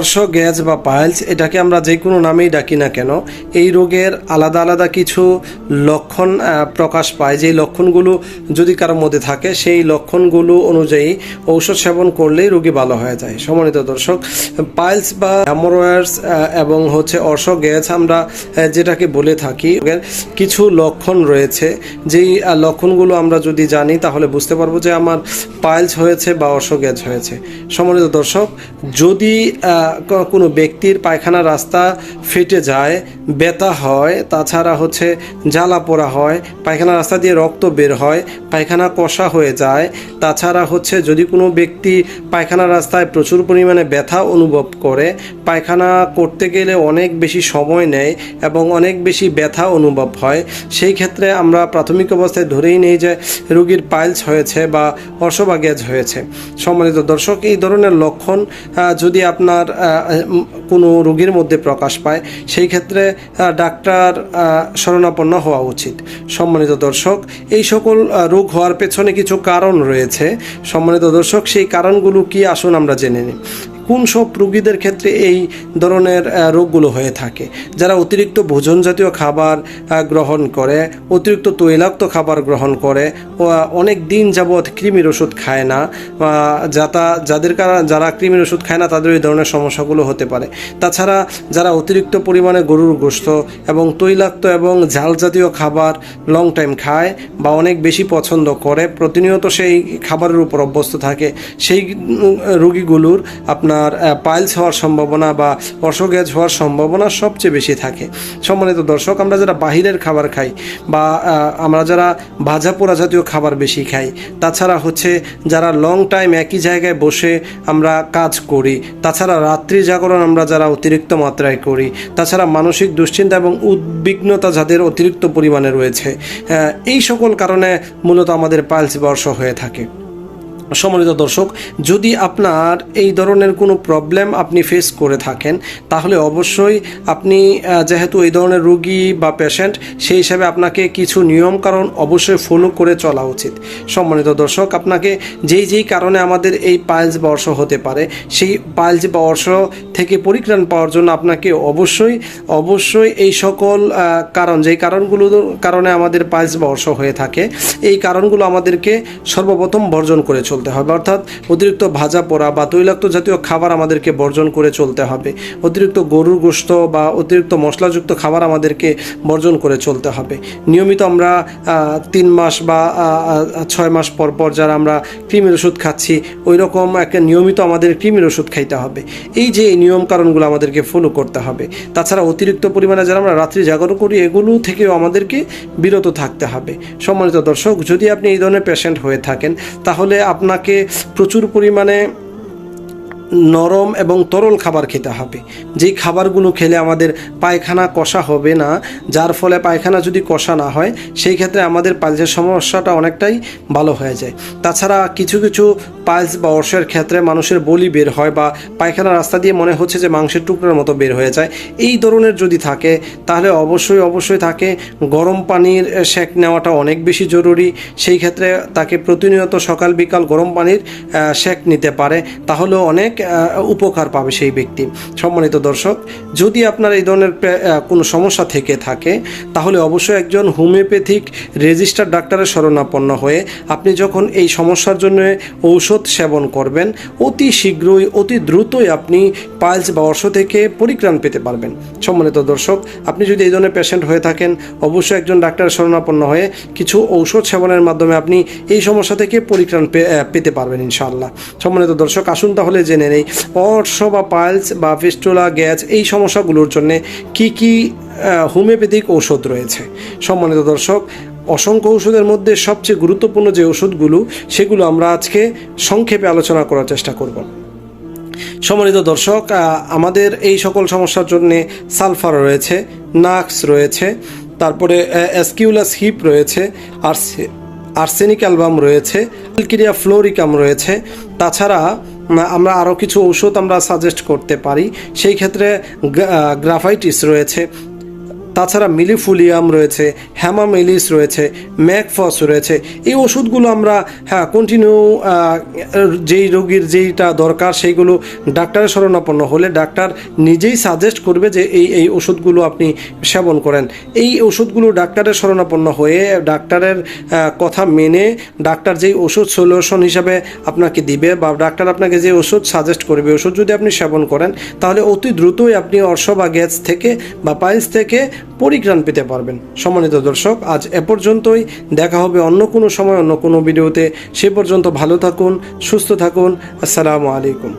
অর্শ gas বা piles, এটাকে আমরা যে কোনো নামেই ডাকি না কেন, এই রোগের আলাদা আলাদা কিছু লক্ষণ প্রকাশ পায়। যেই লক্ষণগুলো যদি কারোর মধ্যে থাকে, সেই লক্ষণগুলো অনুযায়ী ঔষধ সেবন করলেই রোগী ভালো হয়ে যায়। সমন্বিত দর্শক, পাইলস বা হ্যামোরয়েডস এবং হচ্ছে অর্শ, গ্যাস আমরা যেটাকে বলে থাকি কিছু লক্ষণ রয়েছে। যেই লক্ষণগুলো আমরা যদি জানি, তাহলে বুঝতে পারব যে আমার পাইলস হয়েছে বা অর্শ, গ্যাস হয়েছে। সমন্বিত দর্শক, যদি কোনো ব্যক্তির পায়খানা রাস্তা ফেটে যায়, ব্যথা হয়, তাছাড়া হচ্ছে জ্বালা পোড়া হয়, পায়খানা রাস্তা দিয়ে রক্ত বের হয়, পায়খানা কষা হয়ে যায়, তাছাড়া হচ্ছে যদি কোনো ব্যক্তি পায়খানা রাস্তায় প্রচুর পরিমাণে ব্যথা অনুভব করে, পায়খানা করতে গেলে অনেক বেশি সময় নেয় এবং অনেক বেশি ব্যথা অনুভব হয়, সেই ক্ষেত্রে আমরা প্রাথমিক অবস্থায় ধরেই নেই যে রোগীর পাইলস হয়েছে বা গ্যাস হয়েছে। সম্মানিত দর্শক, এই ধরনের লক্ষণ যদি আপনার কোনো রোগীর মধ্যে প্রকাশ পায়, সেই ক্ষেত্রে ডাক্তার শরণাপন্ন হওয়া উচিত। সম্মানিত দর্শক, এই সকল রোগ হওয়ার পেছনে কিছু কারণ রয়েছে। সম্মানিত দর্শক, সেই কারণগুলো কি আসুন আমরা জেনে নিই। কোন সব রোগীদের ক্ষেত্রে এই ধরনের রোগগুলো হয়ে থাকে? যারা অতিরিক্ত ভোজন জাতীয় খাবার গ্রহণ করে, অতিরিক্ত তৈলাক্ত খাবার গ্রহণ করে অনেক দিন যাবৎ কৃমির ওষুধ খায় না যাতা, যাদের কারণ যারা কৃমির ওষুধ খায় না, তাদের এই ধরনের সমস্যাগুলো হতে পারে। তাছাড়া যারা অতিরিক্ত পরিমাণে গরুর গোশত এবং তৈলাক্ত এবং ঝাল জাতীয় খাবার লং টাইম খায়, বা অনেক বেশি পছন্দ করে, প্রতিনিয়ত সেই খাবারের উপর অভ্যস্ত থাকে, সেই রোগীগুলোর আপনার পাইলস হওয়ার সম্ভাবনা বা অসগ্যাজ হওয়ার সম্ভাবনা সবচেয়ে বেশি থাকে। সম্মানিত দর্শক, আমরা যারা বাহিরের খাবার খাই বা আমরা যারা ভাজা পোড়া জাতীয় খাবার বেশি খাই, তাছাড়া হচ্ছে যারা লং টাইম একই জায়গায় বসে আমরা কাজ করি, তাছাড়া রাত্রি জাগরণ আমরা যারা অতিরিক্ত মাত্রায় করি, তাছাড়া মানসিক দুশ্চিন্তা এবং উদ্বিগ্নতা যাদের অতিরিক্ত পরিমাণে রয়েছে এই সকল কারণে মূলত আমাদের পাইলস বর্ষ হয়ে থাকে। সম্মানিত দর্শক, যদি আপনার এই ধরনের কোনো প্রবলেম আপনি ফেস করে থাকেন, তাহলে অবশ্যই আপনি যেহেতু এই ধরনের রোগী বা পেশেন্ট সেই হিসাবে আপনাকে কিছু নিয়ম কারণ অবশ্যই ফলো করে চলা উচিত। সম্মানিত দর্শক, আপনাকে যেই যেই কারণে আমাদের এই পাইলস বা অর্শ হতে পারে, সেই পাইলস বা অর্শ থেকে পরিত্রাণ পাওয়ার জন্য আপনাকে অবশ্যই অবশ্যই এই সকল কারণ, যেই কারণগুলোর কারণে আমাদের পাইলস বা অর্শ হয়ে থাকে, এই কারণগুলো আমাদেরকে সর্বপ্রথম বর্জন করে চলতে হবে। অর্থাৎ অতিরিক্ত ভাজা পোড়া বা তৈলাক্ত জাতীয় খাবার আমাদেরকে বর্জন করে চলতে হবে। অতিরিক্ত গরুর গোস্ত বা অতিরিক্ত মশলাযুক্ত খাবার আমাদেরকে বর্জন করে চলতে হবে। নিয়মিত আমরা তিন মাস বা ছয় মাস পর পর যারা আমরা ক্রিমের ওষুধ খাচ্ছি ওই রকম একটা নিয়মিত আমাদের ক্রিমের ওষুধ খাইতে হবে। এই যে নিয়ম কারণগুলো আমাদেরকে ফলো করতে হবে। তাছাড়া অতিরিক্ত পরিমাণে যারা আমরা রাত্রি জাগরণ করি, এগুলো থেকেও আমাদেরকে বিরত থাকতে হবে। সম্মানিত দর্শক, যদি আপনি এই ধরনের পেশেন্ট হয়ে থাকেন, তাহলে আপনাকে প্রচুর পরিমাণে নরম এবং তরল খাবার খেতে হবে। যেই খাবারগুলো খেলে আমাদের পায়খানা কষা হবে না, যার ফলে পায়খানা যদি কষা না হয়, সেই ক্ষেত্রে আমাদের পালসের সমস্যাটা অনেকটাই ভালো হয়ে যায়। তাছাড়া কিছু কিছু পাইলস বা অর্শের ক্ষেত্রে মানুষের বলি বের হয় বা পায়খানা রাস্তা দিয়ে মনে হচ্ছে যে মাংসের টুকরার মতো বের হয়ে যায়। এই ধরনের যদি থাকে, তাহলে অবশ্যই অবশ্যই তাকে গরম পানির সেক নেওয়াটা অনেক বেশি জরুরি। সেই ক্ষেত্রে তাকে প্রতিনিয়ত সকাল, বিকাল গরম পানির সেক নিতে পারে। তাহলেও অনেক উপকার পাবে সেই ব্যক্তি। সম্মানিত দর্শক, যদি আপনার এই ধরনের কোনো সমস্যা থেকে থাকে, তাহলে অবশ্যই একজন হোমিওপ্যাথিক রেজিস্টার ডাক্তারের শরণাপন্ন হয়ে আপনি যখন এই সমস্যার জন্য ঔষধ সেবন করবেন। অতি শীঘ্রই, অতি দ্রুতই আপনি পাইলস বা অর্শ থেকে পরিত্রাণ পেতে পারবেন। সম্মানিত দর্শক, আপনি যদি এই ধরনের পেশেন্ট হয়ে থাকেন, অবশ্যই একজন ডাক্তার শরণাপন্ন হয়ে কিছু ঔষধ সেবনের মাধ্যমে আপনি এই সমস্যা থেকে পরিত্রাণ পেতে পারবেন ইনশাআল্লাহ। সম্মানিত দর্শক, আসুন তাহলে জেনে নেই, অর্শ বা পাইলস বা ফিস্টুলা, গ্যাস এই সমস্যাগুলোর জন্য কি কি হোমিওপ্যাথিক ঔষধ রয়েছে। সম্মানিত দর্শক অসংখ্য ওষুধের মধ্যে সবচেয়ে গুরুত্বপূর্ণ যে ওষুধগুলো সেগুলো আমরা আজকে সংক্ষেপে আলোচনা করার চেষ্টা করব। সম্মানিত দর্শক আমাদের এই সকল সমস্যার জন্য সালফার রয়েছে, নাক্স রয়েছে, তারপরে অ্যাসকিউলাস হিপ রয়েছে আর আর্সেনিক অ্যালবাম রয়েছে অ্যালকিরিয়া ফ্লোরিকাম রয়েছে। তাছাড়া আমরা আরও কিছু ঔষধ আমরা সাজেস্ট করতে পারি। সেই ক্ষেত্রে গ্রাফাইটিস রয়েছে তাছাড়া মিলিফুলিয়াম রয়েছে, হ্যামামেলিস রয়েছে, ম্যাকফস রয়েছে। এই ওষুধগুলো আমরা হ্যাঁ কন্টিনিউ যেই রোগীর যেইটা দরকার সেইগুলো ডাক্তারের শরণাপন্ন হলে ডাক্তার নিজেই সাজেস্ট করবে যে এই এই ওষুধগুলো আপনি সেবন করেন। এই ওষুধগুলো ডাক্তারের শরণাপন্ন হয়ে ডাক্তারের কথা মেনে ডাক্তার যেই ওষুধ সলিউশন হিসাবে আপনাকে দিবে বা ডাক্তার আপনাকে যে ওষুধ সাজেস্ট করবে, ওষুধ যদি আপনি সেবন করেন, তাহলে অতি দ্রুতই আপনি অর্শ বা গ্যাস থেকে বা পাইলস থেকে পরিত্রাণ পেতে পারবেন। সম্মানিত দর্শক, আজ এ পর্যন্তই। দেখা হবে অন্য কোনো সময়, অন্য কোনো ভিডিওতে। সে পর্যন্ত ভালো থাকুন, সুস্থ থাকুন। আসসালামু আলাইকুম।